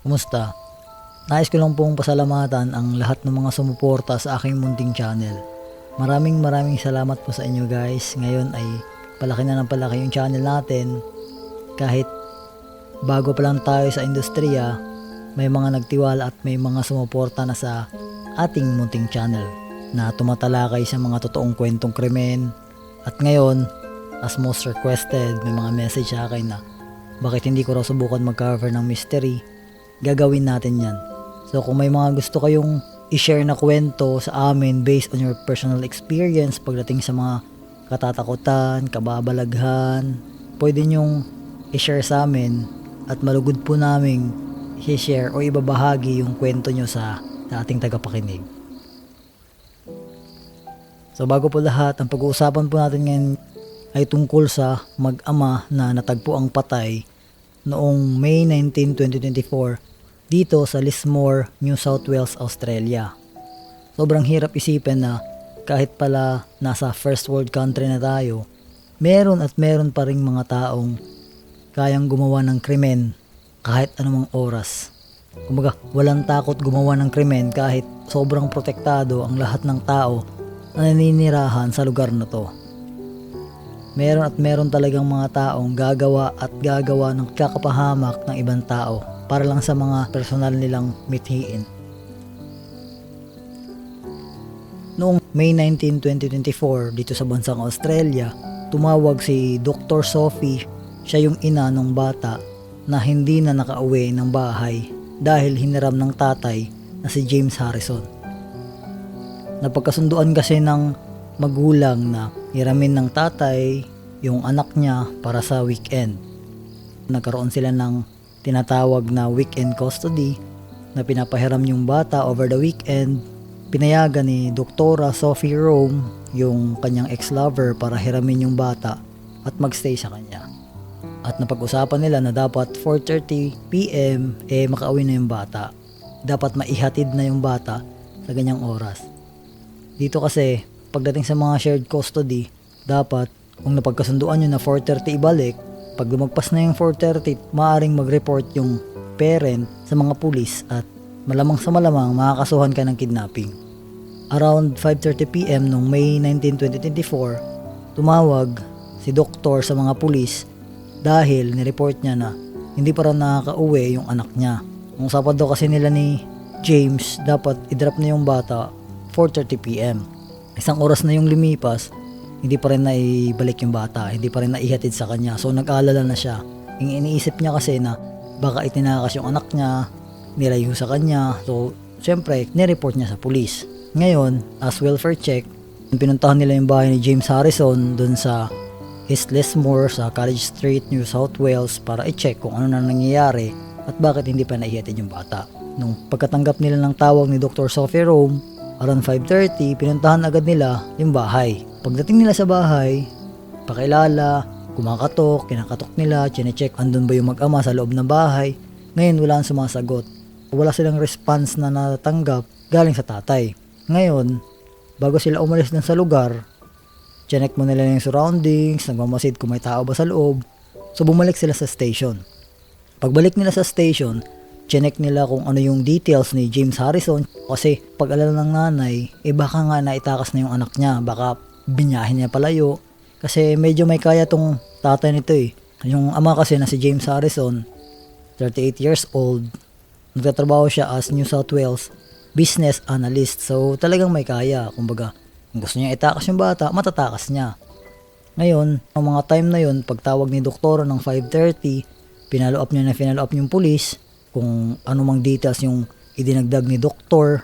Kumusta? Nais ko lang pong pasalamatan ang lahat ng mga sumuporta sa aking munting channel. Maraming maraming salamat po sa inyo guys. Ngayon ay palaki na ng palaki yung channel natin. Kahit bago pa lang tayo sa industriya, may mga nagtiwala at may mga sumuporta na sa ating munting channel na tumatalakay sa mga totoong kwentong krimen. At ngayon, as most requested, may mga message sa akin na bakit hindi ko raw subukan mag-cover ng mystery, gagawin natin yan. So kung may mga gusto kayong i-share na kwento sa amin based on your personal experience pagdating sa mga katatakutan, kababalaghan, pwede nyong i-share sa amin at malugod po naming i-share o ibabahagi yung kwento nyo sa, sa ating tagapakinig. So bago po lahat, ang pag-uusapan po natin ngayon ay tungkol sa mag-ama na natagpo ang patay noong May 19, 2024 dito sa Lismore, New South Wales, Australia. Sobrang hirap isipin na kahit pala nasa first world country na tayo, meron at meron pa ring mga taong kayang gumawa ng krimen kahit anumang oras. Kumbaga, walang takot gumawa ng krimen kahit sobrang protektado ang lahat ng tao na naninirahan sa lugar na to. Meron at meron talagang mga taong gagawa at gagawa ng kakapahamak ng ibang tao para lang sa mga personal nilang mithiin. Noong May 19, 2024 dito sa bansang Australia, tumawag si Dr. Sophie, siya yung ina ng bata na hindi na nakauwi ng bahay dahil hiniram ng tatay na si James Harrison. Napagkasunduan kasi ng magulang na hiramin ng tatay yung anak niya para sa weekend. Nagkaroon sila ng tinatawag na weekend custody na pinapahiram yung bata over the weekend. Pinayagan ni Doktora Sophie Rome yung kanyang ex-lover para hiramin yung bata at magstay sa kanya. At napag-usapan nila na dapat 4.30pm eh makauwi na yung bata. Dapat maihatid na yung bata sa ganyang oras. Dito kasi, pagdating sa mga shared custody, dapat kung napagkasunduan nyo na 4.30 ibalik, pag lumagpas na yung 4.30, maaaring mag-report yung parent sa mga pulis at malamang sa malamang makakasuhan ka ng kidnapping. Around 5.30pm noong May 19, 2024, tumawag si doktor sa mga pulis dahil nireport niya na hindi pa raw nakaka-uwi yung anak niya. Nung Sabado kasi nila ni James, dapat i-drop na yung bata 4.30pm. Isang oras na yung lumipas, hindi pa rin naibalik yung bata, hindi pa rin naihatid sa kanya. So nag-aalala na siya. Yung iniisip niya kasi na baka itinakas yung anak niya, nilayo sa kanya. So, syempre, nireport niya sa pulis. Ngayon, as welfare check, pinuntahan nila yung bahay ni James Harrison dun sa East Lismore sa College Street, New South Wales para i-check kung ano na nangyayari at bakit hindi pa naihatid yung bata. Nung pagkatanggap nila ng tawag ni Dr. Sophie Rome, around 5.30, pinuntahan agad nila yung bahay. Pagdating nila sa bahay, pakilala, kumakatok, kinakatok nila, chinecheck andun ba yung mag-ama sa loob ng bahay. Ngayon wala ang sumasagot. Wala silang response na natanggap galing sa tatay. Ngayon, bago sila umalis dun sa lugar, chinek mo nila yung surroundings, nagmamasid kung may tao ba sa loob. So bumalik sila sa station. Pagbalik nila sa station, chinek nila kung ano yung details ni James Harrison kasi pag alala ng nanay, eh baka nga naitakas na yung anak niya, baka binyahin niya palayo. Kasi medyo may kaya tong tatay nito eh. Yung ama kasi na si James Harrison, 38 years old, nagtatrabaho siya as New South Wales business analyst. So talagang may kaya. Kumbaga, kung gusto niya itakas yung bata, matatakas niya. Ngayon, ang mga time na yun, pagtawag ni doktora ng 5.30, pinalo up niya na pinalo up yung pulis, kung ano mang details yung idinagdag ni doktor,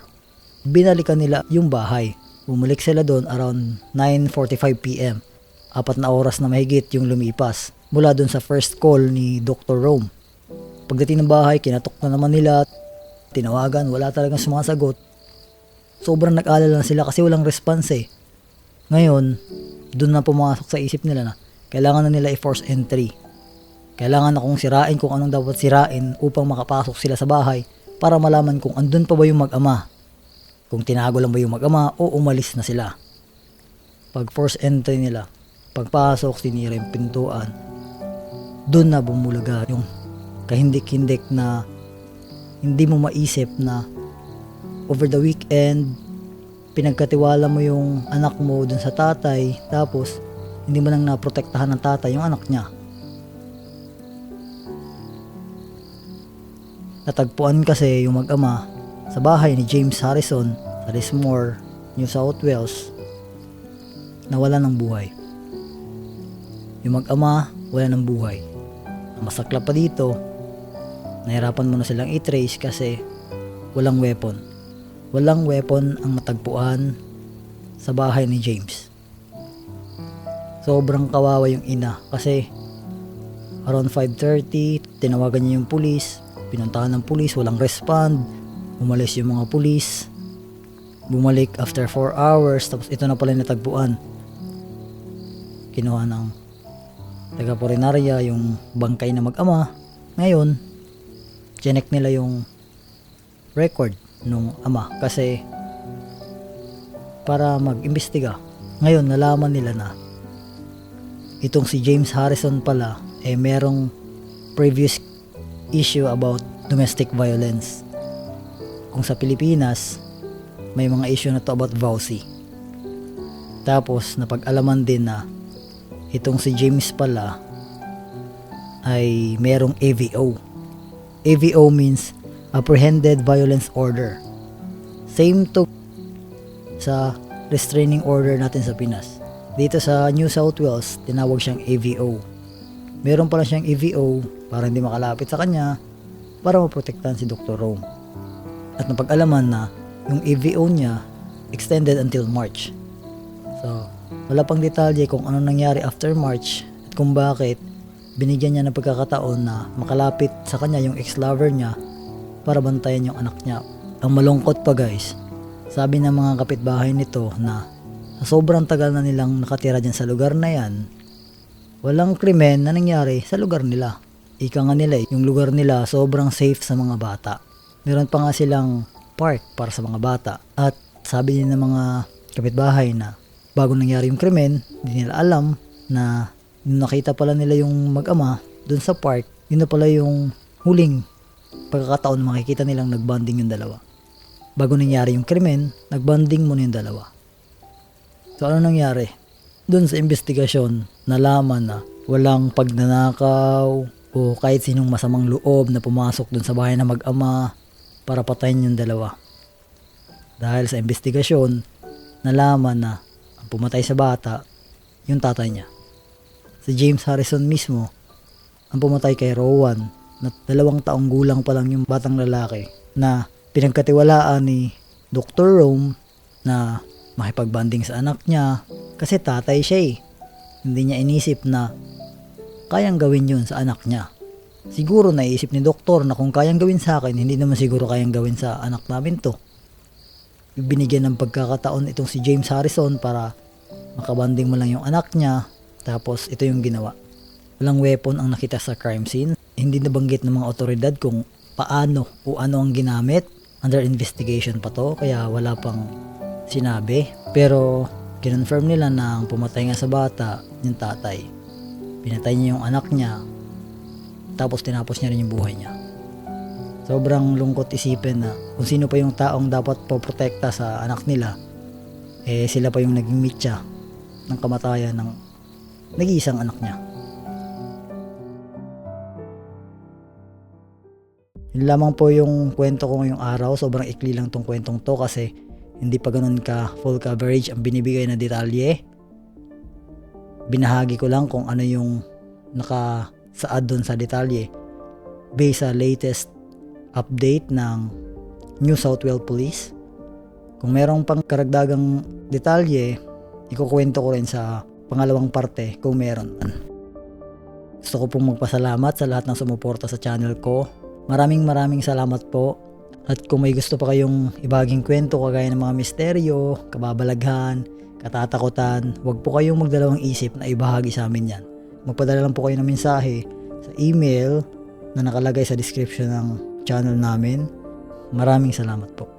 binalikan nila yung bahay. Bumalik sila doon around 9.45pm. Apat na oras na mahigit yung lumipas mula doon sa first call ni Dr. Rome. Pagdating ng bahay, kinatok na naman nila, tinawagan, wala talagang sumasagot. Sobrang nag-alala na sila kasi walang response eh. Ngayon, doon na pumasok sa isip nila na kailangan na nila i-force entry. Kailangan na kung sirain kung anong dapat sirain upang makapasok sila sa bahay para malaman kung andun pa ba yung mag-ama. Kung tinago lang ba yung mag-ama o umalis na sila. Pag force entry nila, pagpasok, sinira yung pintuan, doon na bumulaga yung kahindik-hindik na hindi mo maisip na over the weekend, pinagkatiwala mo yung anak mo dun sa tatay, tapos hindi mo lang naprotektahan ng tatay yung anak niya. Natagpuan kasi yung mag-ama sa bahay ni James Harrison sa Lismore, New South Wales, nawala ng buhay. Yung mag-ama, wala ng buhay. Ang masakla pa dito, nahirapan mo na silang i-trace kasi walang weapon. Walang weapon ang matagpuan sa bahay ni James. Sobrang kawawa yung ina kasi around 5.30, tinawagan niya yung pulis, pinuntahan ng pulis, walang respond, umalis yung mga pulis, bumalik after 4 hours, tapos ito na pala yung natagpuan. Kinuha ng taga Porinarya yung bangkay na mag-ama. Ngayon, chinek nila yung record nung ama kasi para mag-imbestiga. Ngayon, nalaman nila na itong si James Harrison pala eh merong previous issue about domestic violence. Kung sa Pilipinas, may mga issue na to about vowsy. Tapos, napag-alaman din na itong si James pala ay merong AVO. AVO means Apprehended Violence Order. Same to sa restraining order natin sa Pinas. Dito sa New South Wales, tinawag siyang AVO. Meron pala siyang AVO para hindi makalapit sa kanya para maprotektahan si Dr. Rome. At napag-alaman na yung AVO niya extended until March. So, wala pang detalye kung ano nangyari after March at kung bakit binigyan niya ng pagkakataon na makalapit sa kanya yung ex-lover niya para bantayan yung anak niya. Ang malungkot pa guys, sabi ng mga kapitbahay nito na sa sobrang tagal na nilang nakatira dyan sa lugar na yan, walang krimen na nangyari sa lugar nila. Ika nga nila, yung lugar nila sobrang safe sa mga bata. Meron pa nga silang park para sa mga bata. At sabi din ng mga kapitbahay na bago nangyari yung krimen, hindi nila alam na nung nakita pala nila yung mag-ama dun sa park, yun na pala yung huling pagkakataon makikita nilang nagbanding yung dalawa. Bago nangyari yung krimen, nagbanding muna yung dalawa. So ano nangyari? Doon sa investigasyon, nalaman na walang pagnanakaw o kahit sinong masamang loob na pumasok doon sa bahay na mag-ama para patayin yung dalawa. Dahil sa investigasyon, nalaman na ang pumatay sa bata, yung tatay niya. Si James Harrison mismo, ang pumatay kay Rowan, na dalawang taong gulang pa lang yung batang lalaki, na pinagkatiwalaan ni Dr. Rome na makipagbanding sa anak niya kasi tatay siya eh. Hindi niya inisip na kayang gawin yun sa anak niya. Siguro naisip ni doktor na kung kayang gawin sa akin, hindi naman siguro kayang gawin sa anak namin to. Binigyan ng pagkakataon itong si James Harrison para makabanding mo lang yung anak niya, tapos ito yung ginawa. Walang weapon ang nakita sa crime scene. Hindi nabanggit ng mga otoridad kung paano o ano ang ginamit. Under investigation pa to, kaya wala pang sinabi. Pero kinonfirm nila na ang pumatay nga sa bata, yung tatay. Pinatay niya yung anak niya, tapos tinapos niya rin yung buhay niya. Sobrang lungkot isipin na kung sino pa yung taong dapat poprotekta sa anak nila, eh sila pa yung naging mitya ng kamatayan ng nag-iisang anak niya. Yun lamang po yung kwento ko ngayong araw. Sobrang ikli lang tong kwentong to kasi hindi pa ganun ka full coverage ang binibigay na detalye. Binahagi ko lang kung ano yung nakasaad doon sa detalye based sa latest update ng New South Wales Police. Kung merong pang karagdagang detalye, ikukwento ko rin sa pangalawang parte kung meron. Gusto ko pong magpasalamat sa lahat ng sumuporta sa channel ko. Maraming maraming salamat po. At kung may gusto pa kayong ibaging kwento kagaya ng mga misteryo, kababalaghan, katatakutan, huwag po kayong magdalawang isip na ibahagi sa amin yan. Magpadala lang po kayo ng mensahe sa email na nakalagay sa description ng channel namin. Maraming salamat po.